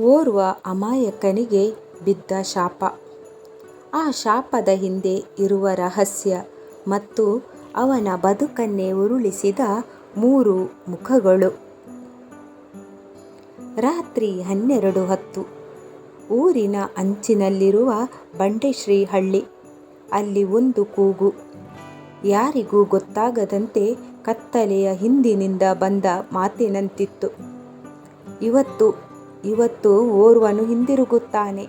ಓರ್ವ ಅಮಾಯಕನಿಗೆ ಬಿದ್ದ ಶಾಪ. ಆ ಶಾಪದ ಹಿಂದೆ ಇರುವ ರಹಸ್ಯ ಮತ್ತು ಅವನ ಬದುಕನ್ನೇ ಉರುಳಿಸಿದ ಮೂರು ಮುಖಗಳು. ರಾತ್ರಿ ಹನ್ನೆರಡು ಹತ್ತು. ಊರಿನ ಅಂಚಿನಲ್ಲಿರುವ ಬಂಡೆಶ್ರೀ ಹಳ್ಳಿ. ಅಲ್ಲಿ ಒಂದು ಕೂಗು. ಯಾರಿಗೂ ಗೊತ್ತಾಗದಂತೆ ಕತ್ತಲೆಯ ಹಿಂದಿನಿಂದ ಬಂದ ಮಾತಿನಂತಿತ್ತು. ಇವತ್ತು, ಇವತ್ತು ಓರ್ವನು ಹಿಂದಿರುಗುತ್ತಾನೆ.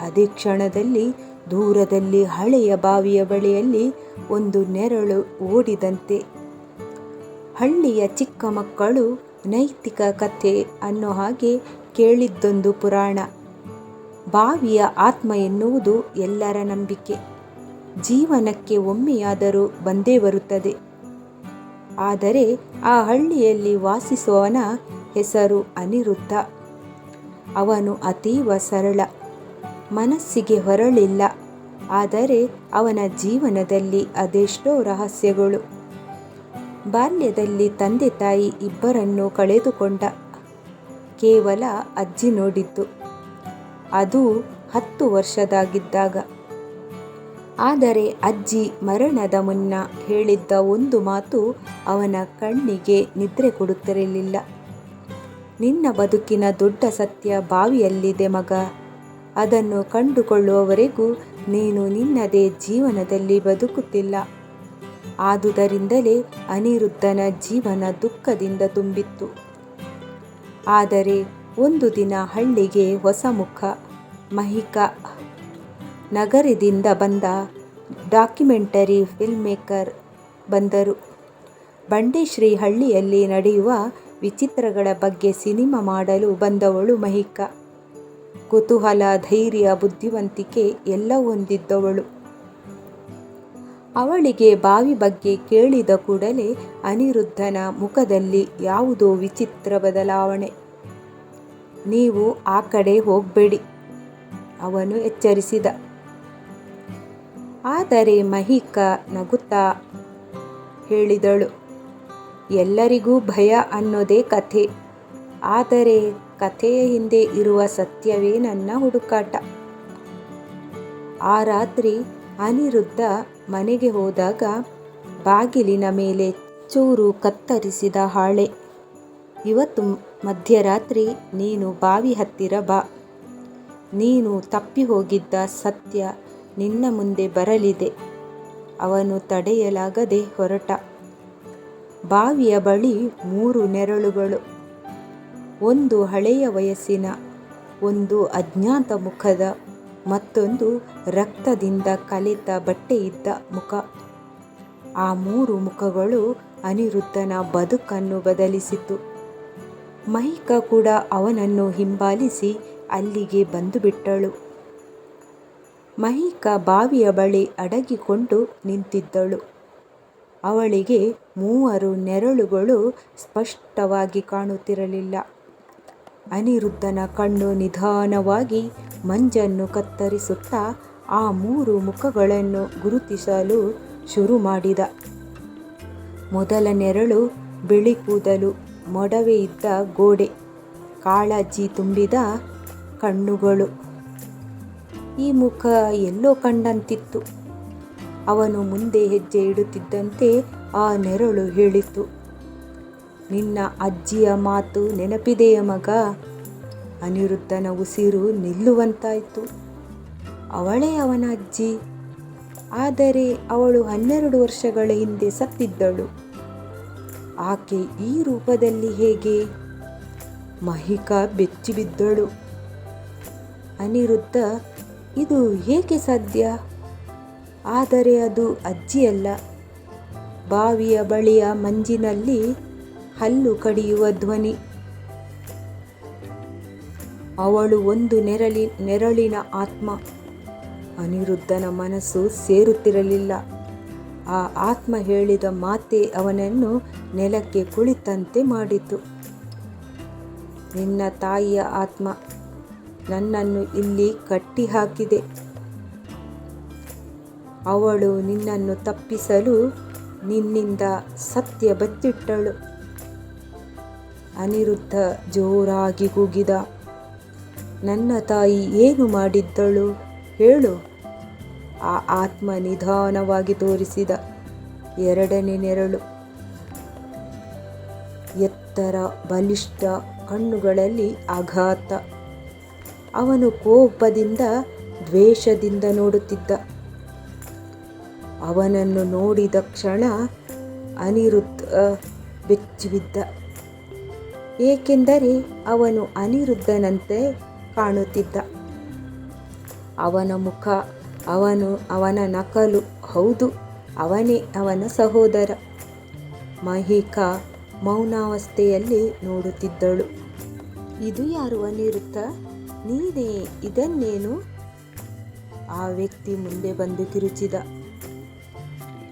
ಅದೇ ಕ್ಷಣದಲ್ಲಿ ದೂರದಲ್ಲಿ ಹಳೆಯ ಬಾವಿಯ ಬಳಿಯಲ್ಲಿ ಒಂದು ನೆರಳು ಓಡಿದಂತೆ. ಹಳ್ಳಿಯ ಚಿಕ್ಕ ಮಕ್ಕಳು ನೈತಿಕ ಕಥೆ ಅನ್ನೋ ಹಾಗೆ ಕೇಳಿದ್ದೊಂದು ಪುರಾಣ. ಬಾವಿಯ ಆತ್ಮ ಎನ್ನುವುದು ಎಲ್ಲರ ನಂಬಿಕೆ. ಜೀವನಕ್ಕೆ ಒಮ್ಮೆಯಾದರೂ ಬಂದೇ ಬರುತ್ತದೆ. ಆದರೆ ಆ ಹಳ್ಳಿಯಲ್ಲಿ ವಾಸಿಸುವವನ ಹೆಸರು ಅನಿರುದ್ಧ. ಅವನು ಅತೀವ ಸರಳ. ಮನಸ್ಸಿಗೆ ಹೊರಳಿಲ್ಲ. ಆದರೆ ಅವನ ಜೀವನದಲ್ಲಿ ಅದೆಷ್ಟೋ ರಹಸ್ಯಗಳು. ಬಾಲ್ಯದಲ್ಲಿ ತಂದೆ ತಾಯಿ ಇಬ್ಬರನ್ನು ಕಳೆದುಕೊಂಡ. ಕೇವಲ ಅಜ್ಜಿ ನೋಡಿದ್ದು. ಅದು ಹತ್ತು ವರ್ಷದಾಗಿದ್ದಾಗ. ಆದರೆ ಅಜ್ಜಿ ಮರಣದ ಮುನ್ನ ಹೇಳಿದ್ದ ಒಂದು ಮಾತು ಅವನ ಕಣ್ಣಿಗೆ ನಿದ್ರೆ ಕೊಡುತ್ತಿರಲಿಲ್ಲ. ನಿನ್ನ ಬದುಕಿನ ದೊಡ್ಡ ಸತ್ಯ ಬಾವಿಯಲ್ಲಿದೆ ಮಗ ಅದನ್ನು ಕಂಡುಕೊಳ್ಳುವವರೆಗೂ ನೀನು ನಿನ್ನದೇ ಜೀವನದಲ್ಲಿ ಬದುಕುತ್ತಿಲ್ಲ. ಆದುದರಿಂದಲೇ ಅನಿರುದ್ಧನ ಜೀವನ ದುಃಖದಿಂದ ತುಂಬಿತ್ತು. ಆದರೆ ಒಂದು ದಿನ ಹಳ್ಳಿಗೆ ಹೊಸ ಮುಖ. ಮಹಿಕ ನಗರದಿಂದ ಬಂದ ಡಾಕ್ಯುಮೆಂಟರಿ ಫಿಲ್ಮ್ ಮೇಕರ್ ಬಂದರು. ಬಂಡೇಶ್ರೀ ಹಳ್ಳಿಯಲ್ಲಿ ನಡೆಯುವ ವಿಚಿತ್ರಗಳ ಬಗ್ಗೆ ಸಿನಿಮಾ ಮಾಡಲು ಬಂದವಳು ಮಹಿಕ ಕುತೂಹಲ, ಧೈರ್ಯ, ಬುದ್ಧಿವಂತಿಕೆ ಎಲ್ಲ ಹೊಂದಿದ್ದವಳು. ಅವಳಿಗೆ ಬಾವಿ ಬಗ್ಗೆ ಕೇಳಿದ ಕೂಡಲೇ ಅನಿರುದ್ಧನ ಮುಖದಲ್ಲಿ ಯಾವುದೋ ವಿಚಿತ್ರ ಬದಲಾವಣೆ. ನೀವು ಆ ಕಡೆ ಹೋಗಬೇಡಿ ಅವನು ಎಚ್ಚರಿಸಿದ. ಆದರೆ ಮಹಿಕ ನಗುತ್ತಾ ಹೇಳಿದಳು ಎಲ್ಲರಿಗೂ ಭಯ ಅನ್ನೋದೇ ಕಥೆ. ಆದರೆ ಕಥೆಯ ಹಿಂದೆ ಇರುವ ಸತ್ಯವೇ ನನ್ನ ಹುಡುಕಾಟ. ಆ ರಾತ್ರಿ ಅನಿರುದ್ಧ ಮನೆಗೆ ಹೋದಾಗ ಬಾಗಿಲಿನ ಮೇಲೆ ಚೂರು ಕತ್ತರಿಸಿದ ಹಾಳೆ. ಇವತ್ತು ಮಧ್ಯರಾತ್ರಿ ನೀನು ಬಾವಿ ಹತ್ತಿರ ಬಾ. ನೀನು ತಪ್ಪಿ ಹೋಗಿದ್ದ ಸತ್ಯ ನಿನ್ನ ಮುಂದೆ ಬರಲಿದೆ. ಅವನು ತಡೆಯಲಾಗದೆ ಹೊರಟ. ಬಾವಿಯ ಬಳಿ ಮೂರು ನೆರಳುಗಳು. ಒಂದು ಹಳೆಯ ವಯಸ್ಸಿನ, ಒಂದು ಅಜ್ಞಾತ ಮುಖದ ಮತ್ತೊಂದು ರಕ್ತದಿಂದ ಕಲಿತ ಬಟ್ಟೆಯಿದ್ದ ಮುಖ. ಆ ಮೂರು ಮುಖಗಳು ಅನಿರುದ್ಧನ ಬದುಕನ್ನು ಬದಲಿಸಿತು. ಮಹಿಕ ಕೂಡ ಅವನನ್ನು ಹಿಂಬಾಲಿಸಿ ಅಲ್ಲಿಗೆ ಬಂದುಬಿಟ್ಟಳು. ಮಹಿಕ ಬಾವಿಯ ಬಳಿ ಅಡಗಿಕೊಂಡು ನಿಂತಿದ್ದಳು. ಅವಳಿಗೆ ಮೂವರು ನೆರಳುಗಳು ಸ್ಪಷ್ಟವಾಗಿ ಕಾಣುತ್ತಿರಲಿಲ್ಲ. ಅನಿರುದ್ಧನ ಕಣ್ಣು ನಿಧಾನವಾಗಿ ಮಂಜನ್ನು ಕತ್ತರಿಸುತ್ತಾ ಆ ಮೂರು ಮುಖಗಳನ್ನು ಗುರುತಿಸಲು ಶುರು ಮಾಡಿದ ಮೊದಲ ನೆರಳು ಬಿಳಿ ಕೂದಲು, ಮೊಡವೆಯಿದ್ದ ಗೋಡೆ, ಕಾಳಜಿ ತುಂಬಿದ ಕಣ್ಣುಗಳು. ಈ ಮುಖ ಎಲ್ಲೋ ಕಂಡಂತಿತ್ತು. ಅವನು ಮುಂದೆ ಹೆಜ್ಜೆ ಇಡುತ್ತಿದ್ದಂತೆ ಆ ನೆರಳು ಹೇಳಿತು ನಿನ್ನ ಅಜ್ಜಿಯ ಮಾತು ನೆನಪಿದೆಯ ಮಗ ಅನಿರುದ್ಧನ ಉಸಿರು ನಿಲ್ಲುವಂತಾಯಿತು ಅವಳೇ ಅವನ ಅಜ್ಜಿ. ಆದರೆ ಅವಳು ಹನ್ನೆರಡು ವರ್ಷಗಳ ಹಿಂದೆ ಸತ್ತಿದ್ದಳು. ಆಕೆ ಈ ರೂಪದಲ್ಲಿ ಹೇಗೆ? ಮಹಿಕಾ ಬೆಚ್ಚಿಬಿದ್ದಳು. ಅನಿರುದ್ಧ, ಇದು ಹೇಗೆ ಸಾಧ್ಯ? ಆದರೆ ಅದು ಅಜ್ಜಿಯಲ್ಲ. ಬಾವಿಯ ಬಳಿಯ ಮಂಜಿನಲ್ಲಿ ಹಲ್ಲು ಕಡಿಯುವ ಧ್ವನಿ. ಅವಳು ಒಂದು ನೆರಳಿ, ನೆರಳಿನ ಆತ್ಮ. ಅನಿರುದ್ಧನ ಮನಸ್ಸು ಸೇರುತ್ತಿರಲಿಲ್ಲ. ಆ ಆತ್ಮ ಹೇಳಿದ ಮಾತೇ ಅವನನ್ನು ನೆಲಕ್ಕೆ ಕುಳಿತಂತೆ ಮಾಡಿತು. ನಿನ್ನ ತಾಯಿಯ ಆತ್ಮ ನನ್ನನ್ನು ಇಲ್ಲಿ ಕಟ್ಟಿಹಾಕಿದೆ. ಅವಳು ನಿನ್ನನ್ನು ತಪ್ಪಿಸಲು ನಿನ್ನಿಂದ ಸತ್ಯ ಬತ್ತಿಟ್ಟಳು. ಅನಿರುದ್ಧ ಜೋರಾಗಿ ಕೂಗಿದ. ನನ್ನ ತಾಯಿ ಏನು ಮಾಡಿದ್ದಳು ಹೇಳು. ಆ ಆತ್ಮ ನಿಧಾನವಾಗಿ ತೋರಿಸಿದ ಎರಡನೇ ನೆರಳು. ಎತ್ತರ ಬಲಿಷ್ಠ ಕಣ್ಣುಗಳಲ್ಲಿ ಆಘಾತ. ಅವನು ಕೋಪದಿಂದ ದ್ವೇಷದಿಂದ ನೋಡುತ್ತಿದ್ದ. ಅವನನ್ನು ನೋಡಿದ ಕ್ಷಣ ಅನಿರುದ್ಧ ಬೆಚ್ಚಿಬಿದ್ದ. ಏಕೆಂದರೆ ಅವನು ಅನಿರುದ್ಧನಂತೆ ಕಾಣುತ್ತಿದ್ದ. ಅವನ ಮುಖ, ಅವನು, ಅವನ ನಕಲು, ಹೌದು, ಅವನೇ ಅವನ ಸಹೋದರ. ಮಹಿಕ ಮೌನಾವಸ್ಥೆಯಲ್ಲಿ ನೋಡುತ್ತಿದ್ದಳು. ಇದು ಯಾರು ಅನಿರುದ್ಧ? ನೀನೇ, ಇದನ್ನೇನು? ಆ ವ್ಯಕ್ತಿ ಮುಂದೆ ಬಂದು ಕಿರುಚಿದ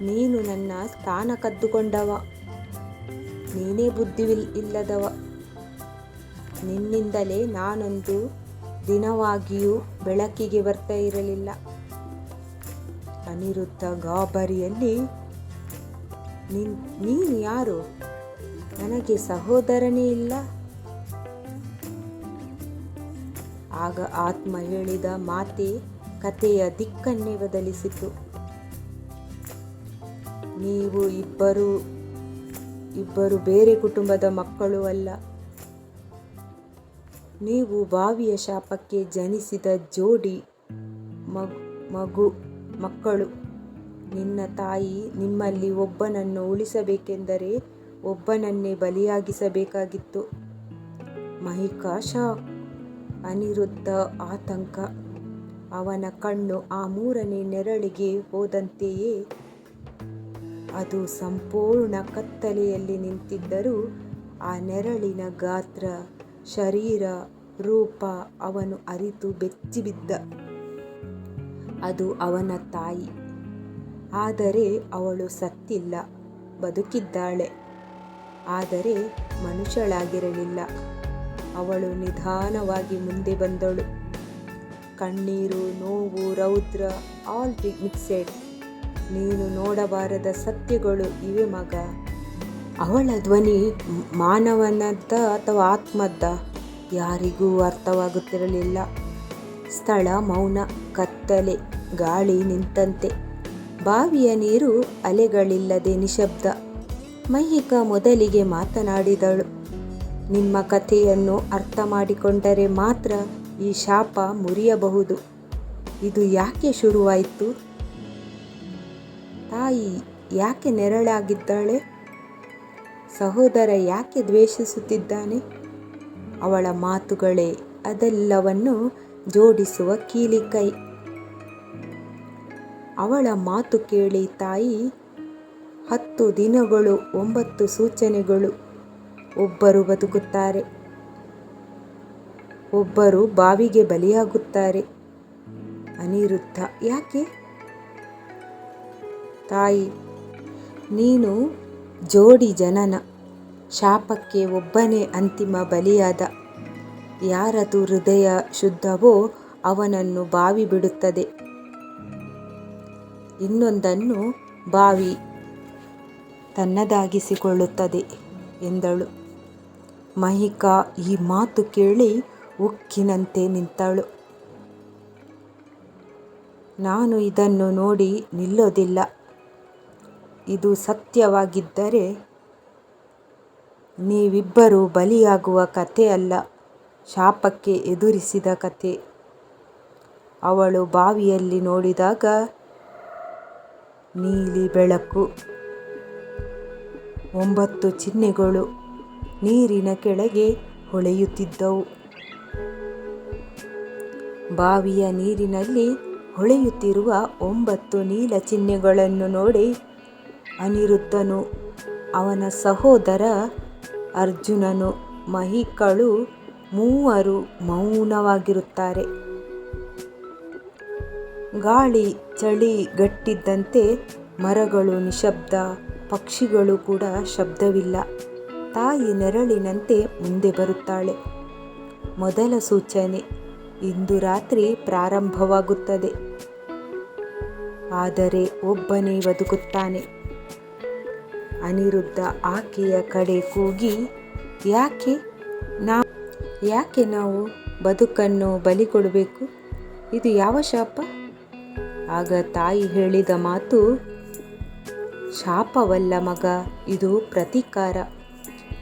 ನೀನು ನನ್ನ ಸ್ಥಾನ ಕದ್ದುಕೊಂಡವ. ನೀನೇ ಬುದ್ಧಿವಿಲ್ ಇಲ್ಲದವ. ನಿನ್ನಿಂದಲೇ ನಾನೊಂದು ದಿನವಾಗಿಯೂ ಬೆಳಕಿಗೆ ಬರ್ತಾ ಇರಲಿಲ್ಲ. ಅನಿರುದ್ಧ ಗಾಬರಿಯಲ್ಲಿ, ನಿನ್, ನೀನು ಯಾರು? ನನಗೆ ಸಹೋದರನೇ ಇಲ್ಲ. ಆಗ ಆತ್ಮ ಹೇಳಿದ ಮಾತೆ ಕಥೆಯ ದಿಕ್ಕನ್ನೇ ಬದಲಿಸಿತು. ನೀವು ಇಬ್ಬರು ಇಬ್ಬರು ಬೇರೆ ಕುಟುಂಬದ ಮಕ್ಕಳು ಅಲ್ಲ. ನೀವು ಬಾವಿಯ ಶಾಪಕ್ಕೆ ಜನಿಸಿದ ಜೋಡಿ ಮಗು ಮಕ್ಕಳು. ನಿನ್ನ ತಾಯಿ ನಿಮ್ಮಲ್ಲಿ ಒಬ್ಬನನ್ನು ಉಳಿಸಬೇಕೆಂದರೆ ಒಬ್ಬನನ್ನೇ ಬಲಿಯಾಗಿಸಬೇಕಾಗಿತ್ತು. ಮಹಿಕಾ ಶಾಕ್ ಅನಿರುದ್ಧ ಆತಂಕ. ಅವನ ಕಣ್ಣು ಆ ಮೂರನೇ ನೆರಳಿಗೆ ಹೋದಂತೆಯೇ ಅದು ಸಂಪೂರ್ಣ ಕತ್ತಲೆಯಲ್ಲಿ ನಿಂತಿದ್ದರೂ ಆ ನೆರಳಿನ ಗಾತ್ರ, ಶರೀರ, ರೂಪ ಅವನು ಅರಿತು ಬೆಚ್ಚಿಬಿದ್ದ. ಅದು ಅವನ ತಾಯಿ. ಆದರೆ ಅವಳು ಸತ್ತಿಲ್ಲ, ಬದುಕಿದ್ದಾಳೆ. ಆದರೆ ಮನುಷ್ಯಳಾಗಿರಲಿಲ್ಲ. ಅವಳು ನಿಧಾನವಾಗಿ ಮುಂದೆ ಬಂದಳು. ಕಣ್ಣೀರು, ನೋವು, ರೌದ್ರ ಆಲ್ ಮಿಕ್ಸೆಡ್ ನೀನು ನೋಡಬಾರದ ಸತ್ಯಗಳು ಇವೆ ಮಗ. ಅವಳ ಧ್ವನಿ ಮಾನವನದ್ದ ಅಥವಾ ಆತ್ಮದ್ದ? ಯಾರಿಗೂ ಅರ್ಥವಾಗುತ್ತಿರಲಿಲ್ಲ. ಸ್ಥಳ, ಮೌನ, ಕತ್ತಲೆ, ಗಾಳಿ ನಿಂತಂತೆ. ಬಾವಿಯ ನೀರು ಅಲೆಗಳಿಲ್ಲದೆ ನಿಶಬ್ದ. ಮೈಹಿಕ ಮೊದಲಿಗೆ ಮಾತನಾಡಿದಳು. ನಿಮ್ಮ ಕಥೆಯನ್ನು ಅರ್ಥ ಮಾಡಿಕೊಂಡರೆ ಮಾತ್ರ ಈ ಶಾಪ ಮುರಿಯಬಹುದು. ಇದು ಯಾಕೆ ಶುರುವಾಯಿತು? ತಾಯಿ ಯಾಕೆ ನೆರಳಾಗಿದ್ದಾಳೆ? ಸಹೋದರ ಯಾಕೆ ದ್ವೇಷಿಸುತ್ತಿದ್ದಾನೆ? ಅವಳ ಮಾತುಗಳೇ ಅದೆಲ್ಲವನ್ನು ಜೋಡಿಸುವ ಕೀಲಿಕೈ ಅವಳ ಮಾತು ಕೇಳಿ ತಾಯಿ, ಹತ್ತು ದಿನಗಳು, ಒಂಬತ್ತು ಸೂಚನೆಗಳು. ಒಬ್ಬರು ಬದುಕುತ್ತಾರೆ. ಒಬ್ಬರು ಬಾವಿಗೆ ಬಲಿಯಾಗುತ್ತಾರೆ. ಅನಿರುದ್ಧ, ಯಾಕೆ? ತಾಯಿ, ನೀನು ಜೋಡಿ ಜನನ, ಶಾಪಕ್ಕೆ ಒಬ್ಬನೇ ಅಂತಿಮ ಬಲಿಯಾದ. ಯಾರದು ಹೃದಯ ಶುದ್ಧವೋ ಅವನನ್ನು ಬಾವಿ ಬಿಡುತ್ತದೆ. ಇನ್ನೊಂದನ್ನು ಬಾವಿ ತನ್ನದಾಗಿಸಿಕೊಳ್ಳುತ್ತದೆ ಎಂದಳು. ಮಹಿಕಾ ಈ ಮಾತು ಕೇಳಿ ಉಕ್ಕಿನಂತೆ ನಿಂತಳು. ನಾನು ಇದನ್ನು ನೋಡಿ ನಿಲ್ಲೋದಿಲ್ಲ. ಇದು ಸತ್ಯವಾಗಿದ್ದರೆ ನೀವಿಬ್ಬರು ಬಲಿಯಾಗುವ ಕಥೆ ಅಲ್ಲ, ಶಾಪಕ್ಕೆ ಎದುರಿಸಿದ ಕಥೆ. ಅವಳು ಬಾವಿಯಲ್ಲಿ ನೋಡಿದಾಗ ನೀಲಿ ಬೆಳಕು, ಒಂಬತ್ತು ಚಿಹ್ನೆಗಳು ನೀರಿನ ಕೆಳಗೆ ಹೊಳೆಯುತ್ತಿದ್ದವು. ಬಾವಿಯ ನೀರಿನಲ್ಲಿ ಹೊಳೆಯುತ್ತಿರುವ ಒಂಬತ್ತು ನೀಲ ಚಿಹ್ನೆಗಳನ್ನು ನೋಡಿ ಅನಿರುದ್ಧನು. ಅವನ ಸಹೋದರ ಅರ್ಜುನನು ಮಹಿಕಳು ಮೂವರು ಮೌನವಾಗಿರುತ್ತಾರೆ. ಗಾಳಿ ಚಳಿ ಗಟ್ಟಿದ್ದಂತೆ ಮರಗಳು ನಿಶಬ್ದ, ಪಕ್ಷಿಗಳು ಕೂಡ ಶಬ್ದವಿಲ್ಲ. ತಾಯಿ ನೆರಳಿನಂತೆ ಮುಂದೆ ಬರುತ್ತಾಳೆ. ಮೊದಲ ಸೂಚನೆ, ಇಂದು ರಾತ್ರಿ ಪ್ರಾರಂಭವಾಗುತ್ತದೆ. ಆದರೆ ಒಬ್ಬನೇ ಬದುಕುತ್ತಾನೆ. ಅನಿರುದ್ಧ ಆಕೆಯ ಕಡೆ ಕೂಗಿ, ಯಾಕೆ ನಾ, ಯಾಕೆ ನಾವು ಬದುಕನ್ನು ಬಲಿ ಕೊಡಬೇಕು? ಇದು ಯಾವ ಶಾಪ? ಆಗ ತಾಯಿ ಹೇಳಿದ ಮಾತು, ಶಾಪವಲ್ಲ ಮಗ, ಇದು ಪ್ರತೀಕಾರ.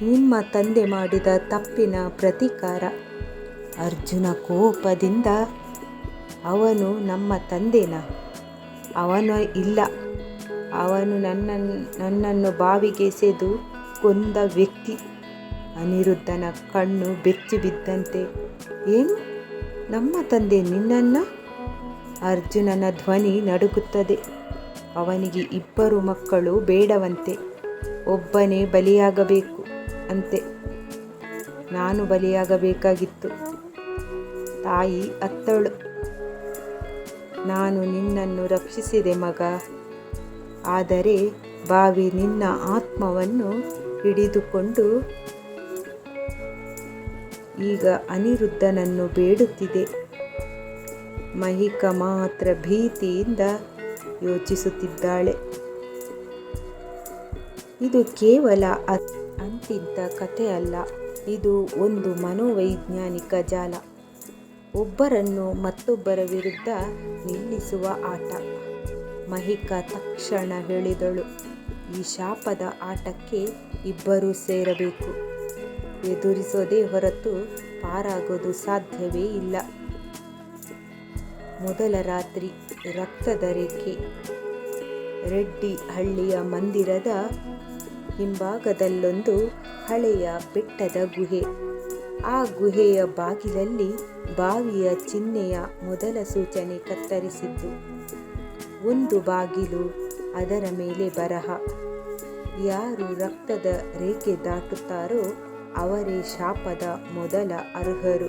ನಿಮ್ಮ ತಂದೆ ಮಾಡಿದ ತಪ್ಪಿನ ಪ್ರತೀಕಾರ. ಅರ್ಜುನ ಕೋಪದಿಂದ ಅವನು ನಮ್ಮ ತಂದೆನ, ಅವನು ಇಲ್ಲ. ಅವನು ನನ್ನನ್ನು ನನ್ನನ್ನು ಬಾವಿಗೆ ಎಸೆದು ಕೊಂದ ವ್ಯಕ್ತಿ. ಅನಿರುದ್ಧನ ಕಣ್ಣು ಬೆಚ್ಚಿ ಬಿದ್ದಂತೆ, ಏನು? ನಮ್ಮ ತಂದೆ ನಿನ್ನನ್ನು? ಅರ್ಜುನನ ಧ್ವನಿ ನಡುಗುತ್ತದೆ. ಅವನಿಗೆ ಇಬ್ಬರು ಮಕ್ಕಳು ಬೇಡವಂತೆ, ಒಬ್ಬನೇ ಬಲಿಯಾಗಬೇಕು ಅಂತೆ. ನಾನು ಬಲಿಯಾಗಬೇಕಾಗಿತ್ತು. ತಾಯಿ ಅತ್ತಳು. ನಾನು ನಿನ್ನನ್ನು ರಕ್ಷಿಸಿದೆ ಮಗ. ಆದರೆ ಬಾವಿ ನಿನ್ನ ಆತ್ಮವನ್ನು ಹಿಡಿದುಕೊಂಡು ಈಗ ಅನಿರುದ್ಧನನ್ನು ಬೇಡುತ್ತಿದೆ. ಮಹಿಕ ಮಾತ್ರ ಭೀತಿಯಿಂದ ಯೋಚಿಸುತ್ತಿದ್ದಾಳೆ. ಇದು ಕೇವಲ ಅಂತಿದ್ದ ಕಥೆ ಅಲ್ಲ ಇದು ಒಂದು ಮನೋವೈಜ್ಞಾನಿಕ ಜಾಲ. ಒಬ್ಬರನ್ನು ಮತ್ತೊಬ್ಬರ ವಿರುದ್ಧ ನಿಲ್ಲಿಸುವ ಆಟ. ಮಹಿಕ ತಕ್ಷಣ ಹೇಳಿದಳು, ಈ ಶಾಪದ ಆಟಕ್ಕೆ ಇಬ್ಬರೂ ಸೇರಬೇಕು. ಎದುರಿಸೋದೇ ಹೊರತು ಪಾರಾಗೋದು ಸಾಧ್ಯವೇ ಇಲ್ಲ. ಮೊದಲ ರಾತ್ರಿ ರಕ್ತದ ರೇಖೆ ರೆಡ್ಡಿ ಹಳ್ಳಿಯ ಮಂದಿರದ ಹಿಂಭಾಗದಲ್ಲೊಂದು ಹಳೆಯ ಬೆಟ್ಟದ ಗುಹೆ. ಆ ಗುಹೆಯ ಬಾಗಿಲಲ್ಲಿ ಬಾವಿಯ ಚಿಹ್ನೆಯ ಮೊದಲ ಸೂಚನೆ ಕತ್ತರಿಸಿದ್ದು. ಒಂದು ಬಾಗಿಲು ಅದರ ಮೇಲೆ ಬರಹ. ಯಾರು ರಕ್ತದ ರೇಖೆ ದಾಟುತ್ತಾರೋ ಅವರೇ ಶಾಪದ ಮೊದಲ ಅರ್ಹರು.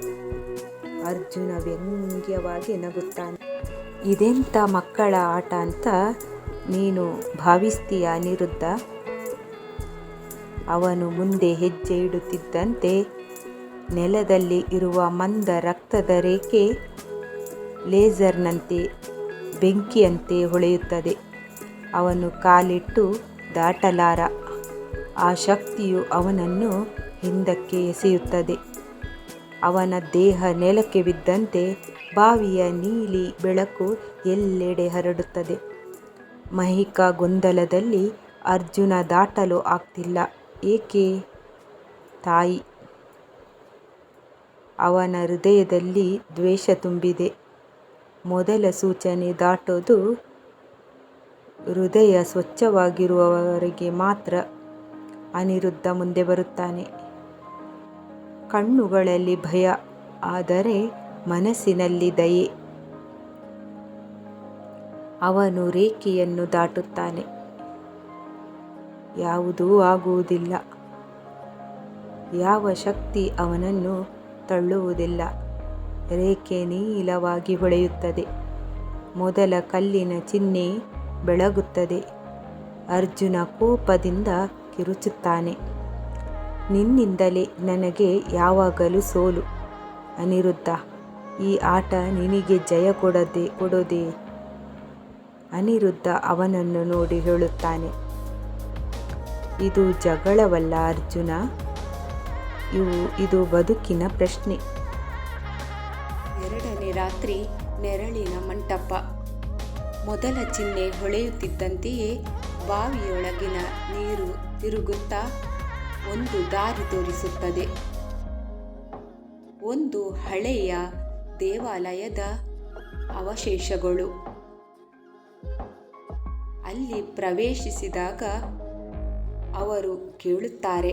ಅರ್ಜುನ ವ್ಯಂಗ್ಯವಾಗಿ ನಗುತ್ತಾನೆ. ಇದೆಂಥ ಮಕ್ಕಳ ಆಟ ಅಂತ ನೀನು ಭಾವಿಸ್ತೀಯ ಅನಿರುದ್ಧ? ಅವನು ಮುಂದೆ ಹೆಜ್ಜೆ ಇಡುತ್ತಿದ್ದಂತೆ ನೆಲದಲ್ಲಿ ಇರುವ ಮಂದ ರಕ್ತದ ರೇಖೆ ಲೇಸರ್ನಂತೆ ಬೆಂಕಿಯಂತೆ ಹೊಳೆಯುತ್ತದೆ. ಅವನು ಕಾಲಿಟ್ಟು ದಾಟಲಾರ. ಆ ಶಕ್ತಿಯು ಅವನನ್ನು ಹಿಂದಕ್ಕೆ ಎಸೆಯುತ್ತದೆ. ಅವನ ದೇಹ ನೆಲಕ್ಕೆ ಬಿದ್ದಂತೆ ಬಾವಿಯ ನೀಲಿ ಬೆಳಕು ಎಲ್ಲೆಡೆ ಹರಡುತ್ತದೆ. ಮಹಿಕ ಗೊಂದಲದಲ್ಲಿ ಅರ್ಜುನ ದಾಟಲು ಆಗ್ತಿಲ್ಲ. ಏಕೆ? ತಾಯಿ. ಅವನ ಹೃದಯದಲ್ಲಿ ದ್ವೇಷ ತುಂಬಿದೆ. ಮೊದಲ ಸೂಚನೆ ದಾಟೋದು ಹೃದಯ ಸ್ವಚ್ಛವಾಗಿರುವವರಿಗೆ ಮಾತ್ರ ಅನಿರುದ್ಧ ಮುಂದೆ ಬರುತ್ತಾನೆ. ಕಣ್ಣುಗಳಲ್ಲಿ ಭಯ, ಆದರೆ ಮನಸ್ಸಿನಲ್ಲಿ ದಯೆ. ಅವನು ರೇಖೆಯನ್ನು ದಾಟುತ್ತಾನೆ. ಯಾವುದೂ ಆಗುವುದಿಲ್ಲ. ಯಾವ ಶಕ್ತಿ ಅವನನ್ನು ತಳ್ಳುವುದಿಲ್ಲ. ರೇಖೆ ನೀಲವಾಗಿ ಹೊಳೆಯುತ್ತದೆ. ಮೊದಲ ಕಲ್ಲಿನ ಚಿಹ್ನೆ ಬೆಳಗುತ್ತದೆ. ಅರ್ಜುನ ಕೋಪದಿಂದ ಕಿರುಚುತ್ತಾನೆ. ನಿನ್ನಿಂದಲೇ ನನಗೆ ಯಾವಾಗಲೂ ಸೋಲು. ಅನಿರುದ್ಧ, ಈ ಆಟ ನಿನಗೆ ಜಯ ಕೊಡದೆ, ಕೊಡೋದೆ? ಅನಿರುದ್ಧ ಅವನನ್ನು ನೋಡಿ ಹೇಳುತ್ತಾನೆ. ಇದು ಜಗಳವಲ್ಲ ಅರ್ಜುನ. ಇವು, ಇದು ಬದುಕಿನ ಪ್ರಶ್ನೆ. ರಾತ್ರಿ ನೆರಳಿನ ಮಂಟಪ. ಮೊದಲ ಚಿಹ್ನೆ ಹೊಳೆಯುತ್ತಿದ್ದಂತೆಯೇ ಬಾವಿಯೊಳಗಿನ ನೀರು ತಿರುಗುತ್ತಾ ಒಂದು ದಾರಿ ತೋರಿಸುತ್ತದೆ. ಒಂದು ಹಳೆಯ ದೇವಾಲಯದ ಅವಶೇಷಗಳು. ಅಲ್ಲಿ ಪ್ರವೇಶಿಸಿದಾಗ ಅವರು ಕೇಳುತ್ತಾರೆ,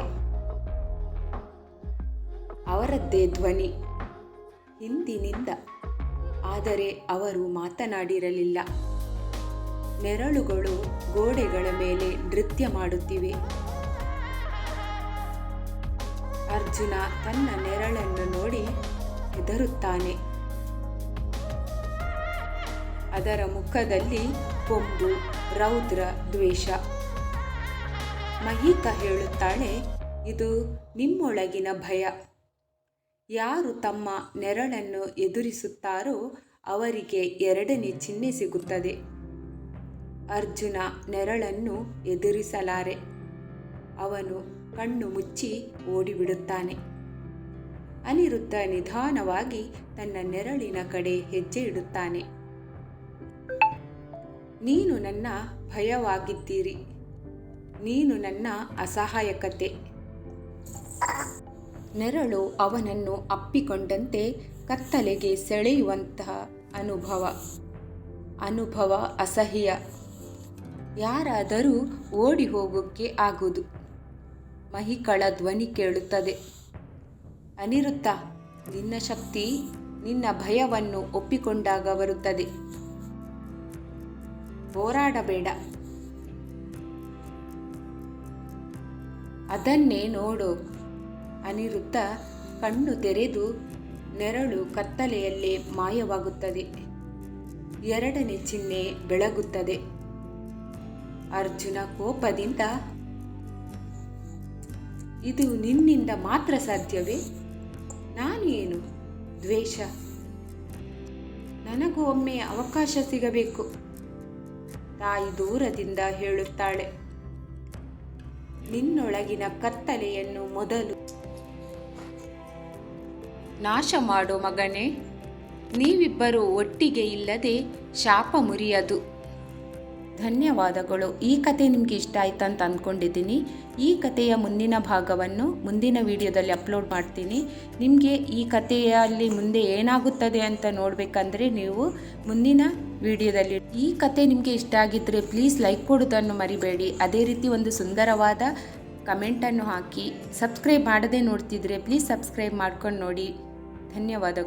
ಅವರದ್ದೇ ಧ್ವನಿ. ಹಿಂದಿನಿಂದ ಆದರೆ ಅವರು ಮಾತನಾಡಿರಲಿಲ್ಲ. ನೆರಳುಗಳು ಗೋಡೆಗಳ ಮೇಲೆ ನೃತ್ಯ ಮಾಡುತ್ತಿವೆ. ಅರ್ಜುನ ತನ್ನ ನೆರಳನ್ನು ನೋಡಿ ಹೆದರುತ್ತಾನೆ. ಅದರ ಮುಖದಲ್ಲಿ ಕೊಂಬು, ರೌದ್ರ ದ್ವೇಷ. ಮಹಿಕ ಹೇಳುತ್ತಾಳೆ, ಇದು ನಿಮ್ಮೊಳಗಿನ ಭಯ. ಯಾರು ತಮ್ಮ ನೆರಳನ್ನು ಎದುರಿಸುತ್ತಾರೋ ಅವರಿಗೆ ಎರಡನೇ ಚಿಹ್ನೆ ಸಿಗುತ್ತದೆ. ಅರ್ಜುನ ನೆರಳನ್ನು ಎದುರಿಸಲಾರೆ. ಅವನು ಕಣ್ಣು ಮುಚ್ಚಿ ಓಡಿಬಿಡುತ್ತಾನೆ. ಅನಿರುದ್ಧ ನಿಧಾನವಾಗಿ ತನ್ನ ನೆರಳಿನ ಕಡೆ ಹೆಜ್ಜೆ ಇಡುತ್ತಾನೆ. ನೀನು ನನ್ನ ಭಯವಾಗಿದ್ದೀರಿ. ನೀನು ನನ್ನ ಅಸಹಾಯಕತೆ. ನೆರಳು ಅವನನ್ನು ಅಪ್ಪಿಕೊಂಡಂತೆ ಕತ್ತಲೆಗೆ ಸೆಳೆಯುವಂತಹ ಅನುಭವ. ಅನುಭವ ಅಸಹ್ಯ. ಯಾರಾದರೂ ಓಡಿ ಹೋಗೋಕ್ಕೆ ಆಗುವುದು. ಮಹಿಕಳ ಧ್ವನಿ ಕೇಳುತ್ತದೆ. ಅನಿರುತ್ತ ನಿನ್ನ ಶಕ್ತಿ ನಿನ್ನ ಭಯವನ್ನು ಒಪ್ಪಿಕೊಂಡಾಗ ಬರುತ್ತದೆ. ಹೋರಾಡಬೇಡ. ಅದನ್ನೇ ನೋಡು. ಅನಿರುದ್ಧ ಕಣ್ಣು ತೆರೆದು ನೆರಳು ಕತ್ತಲೆಯಲ್ಲೇ ಮಾಯವಾಗುತ್ತದೆ. ಎರಡನೇ ಚಿಹ್ನೆ ಬೆಳಗುತ್ತದೆ. ಅರ್ಜುನ ಕೋಪದಿಂದ, ಇದು ನಿನ್ನಿಂದ ಮಾತ್ರ ಸಾಧ್ಯವೇ? ನಾನು ಏನು ದ್ವೇಷ? ನನಗೂ ಒಮ್ಮೆ ಅವಕಾಶ ಸಿಗಬೇಕು. ತಾಯಿ ದೂರದಿಂದ ಹೇಳುತ್ತಾಳೆ, ನಿನ್ನೊಳಗಿನ ಕತ್ತಲೆಯನ್ನು ಮೊದಲು ನಾಶ ಮಾಡು ಮಗನೇ. ನೀವಿಬ್ಬರು ಒಟ್ಟಿಗೆ ಇಲ್ಲದೆ ಶಾಪ ಮುರಿಯದು. ಧನ್ಯವಾದಗಳು. ಈ ಕತೆ ನಿಮಗೆ ಇಷ್ಟ ಆಯ್ತು ಅಂತ ಅಂದ್ಕೊಂಡಿದ್ದೀನಿ ಈ ಕಥೆಯ ಮುಂದಿನ ಭಾಗವನ್ನು ಮುಂದಿನ ವಿಡಿಯೋದಲ್ಲಿ ಅಪ್ಲೋಡ್ ಮಾಡ್ತೀನಿ. ನಿಮಗೆ ಈ ಕಥೆಯಲ್ಲಿ ಮುಂದೆ ಏನಾಗುತ್ತದೆ ಅಂತ ನೋಡಬೇಕಂದ್ರೆ ನೀವು ಮುಂದಿನ ವಿಡಿಯೋದಲ್ಲಿ ಈ ಕತೆ ನಿಮಗೆ ಇಷ್ಟ ಆಗಿದ್ದರೆ ಪ್ಲೀಸ್ ಲೈಕ್ ಕೊಡೋದನ್ನು ಮರಿಬೇಡಿ. ಅದೇ ರೀತಿ ಒಂದು ಸುಂದರವಾದ ಕಮೆಂಟನ್ನು ಹಾಕಿ. ಸಬ್ಸ್ಕ್ರೈಬ್ ಮಾಡದೆ ನೋಡ್ತಿದ್ರೆ ಪ್ಲೀಸ್ ಸಬ್ಸ್ಕ್ರೈಬ್ ಮಾಡ್ಕೊಂಡು ನೋಡಿ. ಧನ್ಯವಾದಗಳು.